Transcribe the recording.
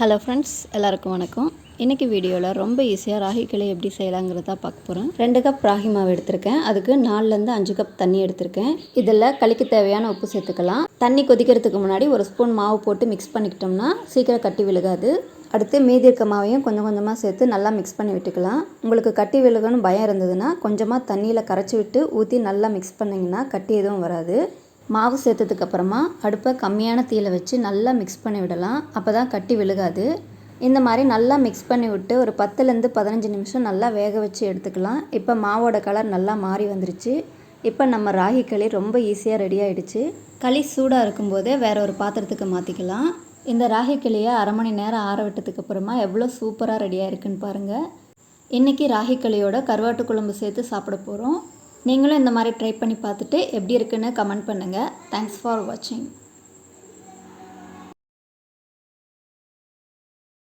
Hello friends எல்லாருக்கும் வணக்கம். இன்றைக்கி வீடியோவில் ரொம்ப ஈஸியாக ராகி கிளை எப்படி செய்யலாங்கிறதா பார்க்க போகிறேன் ரெண்டு கப் ராகி மாவு எடுத்திருக்கேன். அதுக்கு நாலுலேருந்து அஞ்சு கப் தண்ணி எடுத்திருக்கேன். இதில் கழிக்க தேவையான உப்பு சேர்த்துக்கலாம். தண்ணி கொதிக்கிறதுக்கு முன்னாடி ஒரு ஸ்பூன் மாவு போட்டு மிக்ஸ் பண்ணிக்கிட்டோம்னா சீக்கிரம் கட்டி விழுகாது. அடுத்து மீதி இருக்க மாவையும் கொஞ்சம் கொஞ்சமாக சேர்த்து நல்லா மிக்ஸ் பண்ணி விட்டுக்கலாம். உங்களுக்கு கட்டி விழுகணும்னு பயம் இருந்ததுன்னா கொஞ்சமாக தண்ணியில் கரைச்சி விட்டு ஊற்றி நல்லா மிக்ஸ் பண்ணிங்கன்னா கட்டி எதுவும் வராது. மாவு சேர்த்ததுக்கு அப்புறமா அடுப்பை கம்மியான தீயில் வச்சு நல்லா மிக்ஸ் பண்ணி விடலாம். அப்போ தான் கட்டி விழுகாது. இந்த மாதிரி நல்லா மிக்ஸ் பண்ணி விட்டு ஒரு பத்துலேருந்து பதினஞ்சு நிமிஷம் நல்லா வேக வச்சு எடுத்துக்கலாம். இப்போ மாவோட கலர் நல்லா மாறி வந்துருச்சு. இப்போ நம்ம ராகி களி ரொம்ப ஈஸியாக ரெடி ஆகிடுச்சு களி சூடாக இருக்கும்போதே வேற ஒரு பாத்திரத்துக்கு மாற்றிக்கலாம் இந்த ராகி களியை அரை மணி நேரம் ஆற விட்டதுக்கு அப்புறமா எவ்வளோ சூப்பராக ரெடியாக இருக்குன்னு பாருங்கள் இன்றைக்கி ராகி களியோட கருவாட்டு குழம்பு சேர்த்து சாப்பிட போகிறோம் நீங்களும் இந்த மாதிரி ட்ரை பண்ணி பார்த்துட்டு எப்படி இருக்குன்னு கமெண்ட் பண்ணுங்கள் தேங்க்ஸ் ஃபார் வாட்சிங்